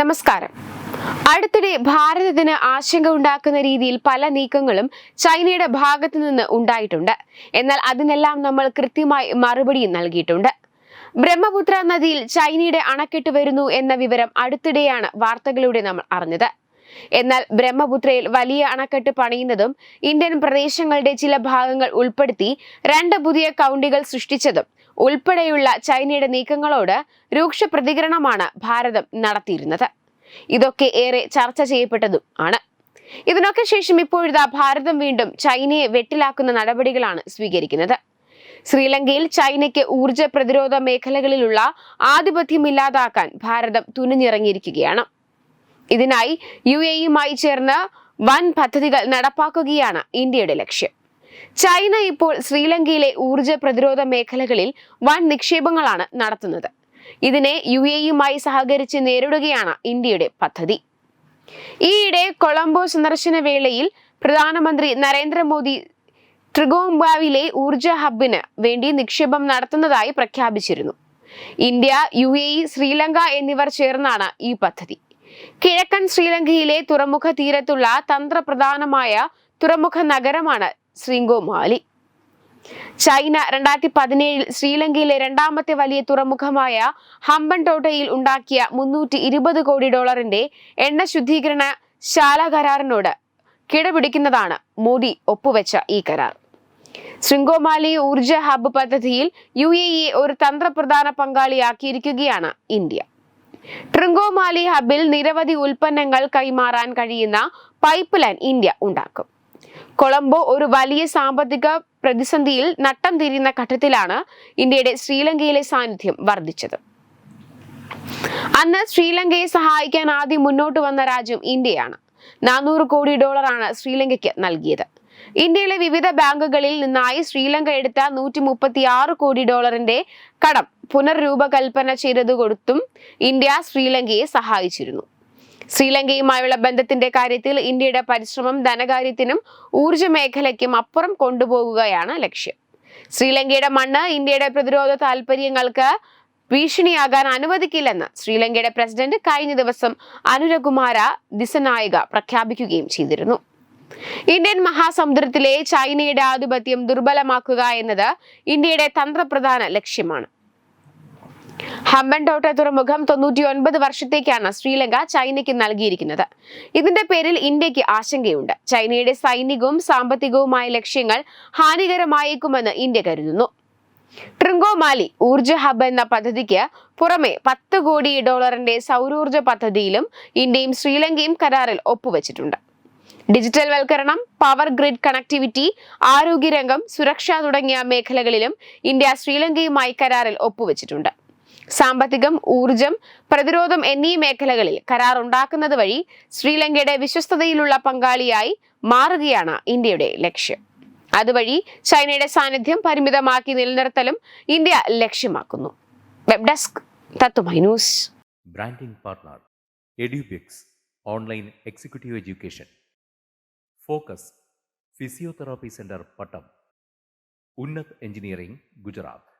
നമസ്കാരം. അടുത്തിടെ ഭാരതത്തിന് ആശങ്ക ഉണ്ടാക്കുന്ന രീതിയിൽ പല നീക്കങ്ങളും ചൈനയുടെ ഭാഗത്തു നിന്ന് ഉണ്ടായിട്ടുണ്ട്. എന്നാൽ അതിനെല്ലാം നമ്മൾ കൃത്യമായി മറുപടി നൽകിയിട്ടുണ്ട്. ബ്രഹ്മപുത്ര നദിയിൽ ചൈനയുടെ അണക്കെട്ട് വരുന്നു എന്ന വിവരം അടുത്തിടെയാണ് വാർത്തകളിലൂടെ നമ്മൾ അറിഞ്ഞത്. എന്നാൽ ബ്രഹ്മപുത്രയിൽ വലിയ അണക്കെട്ട് പണിയുന്നതും ഇന്ത്യൻ പ്രദേശങ്ങളുടെ ചില ഭാഗങ്ങൾ ഉൾപ്പെടുത്തി രണ്ട് പുതിയ കൗണ്ടികൾ സൃഷ്ടിച്ചതും ഉൾപ്പെടെയുള്ള ചൈനയുടെ നീക്കങ്ങളോട് രൂക്ഷ പ്രതികരണമാണ് ഭാരതം നടത്തിയിരുന്നത്. ഇതൊക്കെ ഏറെ ചർച്ച ചെയ്യപ്പെട്ടതും ആണ്. ഇതിനൊക്കെ ശേഷം ഇപ്പോഴിതാ ഭാരതം വീണ്ടും ചൈനയെ വെട്ടിലാക്കുന്ന നടപടികളാണ് സ്വീകരിക്കുന്നത്. ശ്രീലങ്കയിൽ ചൈനയ്ക്ക് ഊർജ പ്രതിരോധ മേഖലകളിലുള്ള ആധിപത്യം ഇല്ലാതാക്കാൻ ഭാരതം തുനിഞ്ഞിറങ്ങിയിരിക്കുകയാണ്. ഇതിനായി യു എയുമായി ചേർന്ന് വൻ പദ്ധതികൾ നടപ്പാക്കുകയാണ് ഇന്ത്യയുടെ ലക്ഷ്യം. ചൈന ഇപ്പോൾ ശ്രീലങ്കയിലെ ഊർജ പ്രതിരോധ മേഖലകളിൽ വൻ നിക്ഷേപങ്ങളാണ് നടത്തുന്നത്. ഇതിനെ യു എയുമായി സഹകരിച്ച് നേരിടുകയാണ് ഇന്ത്യയുടെ പദ്ധതി. ഈയിടെ കൊളംബോ സന്ദർശന വേളയിൽ പ്രധാനമന്ത്രി നരേന്ദ്രമോദി ട്രിഗോംബാവിലെ ഊർജ ഹബിന് വേണ്ടി നിക്ഷേപം നടത്തുന്നതായി പ്രഖ്യാപിച്ചിരുന്നു. ഇന്ത്യ യു എ ശ്രീലങ്ക എന്നിവർ ചേർന്നാണ് ഈ പദ്ധതി. കിഴക്കൻ ശ്രീലങ്കയിലെ തുറമുഖ തീരത്തുള്ള തന്ത്രപ്രധാനമായ തുറമുഖ നഗരമാണ് ശ്രീങ്കോമാലി ചൈന രണ്ടായിരത്തി പതിനേഴിൽ ശ്രീലങ്കയിലെ രണ്ടാമത്തെ വലിയ തുറമുഖമായ ഹമ്പൻടോട്ടയിൽ ഉണ്ടാക്കിയ മുന്നൂറ്റി ഇരുപത് കോടി ഡോളറിന്റെ എണ്ണ ശുദ്ധീകരണ ശാല കരാറിനോട് കിടപിടിക്കുന്നതാണ് മോദി ഒപ്പുവെച്ച ഈ കരാർ. ശൃംഗോമാലി ഊർജ ഹബ്ബ് പദ്ധതിയിൽ യു എ ഇ ഒരു തന്ത്രപ്രധാന പങ്കാളിയാക്കിയിരിക്കുകയാണ് ഇന്ത്യ. ട്രിങ്കോമാലി ഹബിൽ നിരവധി ഉൽപ്പന്നങ്ങൾ കൈമാറാൻ കഴിയുന്ന പൈപ്പ് ലൈൻ ഇന്ത്യ ഉണ്ടാക്കും. കൊളംബോ ഒരു വലിയ സാമ്പത്തിക പ്രതിസന്ധിയിൽ നട്ടം തിരിയുന്ന ഘട്ടത്തിലാണ് ഇന്ത്യയുടെ ശ്രീലങ്കയിലെ സാന്നിധ്യം വർദ്ധിച്ചത്. അന്ന് ശ്രീലങ്കയെ സഹായിക്കാൻ ആദ്യം മുന്നോട്ട് വന്ന രാജ്യം ഇന്ത്യയാണ്. നാനൂറ് കോടി ഡോളറാണ് ശ്രീലങ്കയ്ക്ക് നൽകിയത്. ഇന്ത്യയിലെ വിവിധ ബാങ്കുകളിൽ നിന്നായി ശ്രീലങ്ക എടുത്ത നൂറ്റി മുപ്പത്തി ആറ് കോടി ഡോളറിന്റെ കടം പുനർരൂപകൽപ്പന ചെയ്തത് കൊടുത്തും ഇന്ത്യ ശ്രീലങ്കയെ സഹായിച്ചിരുന്നു. ശ്രീലങ്കയുമായുള്ള ബന്ധത്തിന്റെ കാര്യത്തിൽ ഇന്ത്യയുടെ പരിശ്രമം ധനകാര്യത്തിനും ഊർജ മേഖലയ്ക്കും അപ്പുറം കൊണ്ടുപോകുകയാണ് ലക്ഷ്യം. ശ്രീലങ്കയുടെ മണ്ണ് ഇന്ത്യയുടെ പ്രതിരോധ താൽപര്യങ്ങൾക്ക് ഭീഷണിയാകാൻ അനുവദിക്കില്ലെന്ന് ശ്രീലങ്കയുടെ പ്രസിഡന്റ് കഴിഞ്ഞ ദിവസം അനുരകുമാര ദിസനായിക പ്രഖ്യാപിക്കുകയും ചെയ്തിരുന്നു. ഇന്ത്യൻ മഹാസമുദ്രത്തിലെ ചൈനയുടെ ആധിപത്യം ദുർബലമാക്കുക എന്നത് ഇന്ത്യയുടെ തന്ത്രപ്രധാന ലക്ഷ്യമാണ്. ഹമ്പൻടോട്ട തുറമുഖം തൊണ്ണൂറ്റി ഒൻപത് വർഷത്തേക്കാണ് ശ്രീലങ്ക ചൈനയ്ക്ക് നൽകിയിരിക്കുന്നത്. ഇതിന്റെ പേരിൽ ഇന്ത്യയ്ക്ക് ആശങ്കയുണ്ട്. ചൈനയുടെ സൈനികവും സാമ്പത്തികവുമായ ലക്ഷ്യങ്ങൾ ഹാനികരമായേക്കുമെന്ന് ഇന്ത്യ കരുതുന്നു. ട്രിങ്കോമാലി ഊർജ ഹബ് എന്ന പദ്ധതിക്ക് പുറമെ പത്ത് കോടി ഡോളറിന്റെ സൗരോർജ പദ്ധതിയിലും ഇന്ത്യയും ശ്രീലങ്കയും കരാറിൽ ഒപ്പുവെച്ചിട്ടുണ്ട്. ഡിജിറ്റൽ വൽക്കരണം പവർ ഗ്രിഡ് കണക്ടിവിറ്റി ആരോഗ്യരംഗം സുരക്ഷ തുടങ്ങിയ മേഖലകളിലും ഇന്ത്യ ശ്രീലങ്കയുമായി കരാറിൽ ഒപ്പുവെച്ചിട്ടുണ്ട്. സാമ്പത്തികം ഊർജം പ്രതിരോധം എന്നീ മേഖലകളിൽ കരാർ ഉണ്ടാക്കുന്നത് വഴി ശ്രീലങ്കയുടെ വിശ്വസ്തതയിലുള്ള പങ്കാളിയായി മാറുകയാണ് ഇന്ത്യയുടെ ലക്ഷ്യം. അതുവഴി ചൈനയുടെ സാന്നിധ്യം പരിമിതമാക്കി നിലനിർത്തലും India ലക്ഷ്യമാക്കുന്നു. Web desk branding partner Edubix online executive education focus physiotherapy centre Pattom Unnat engineering Gujarat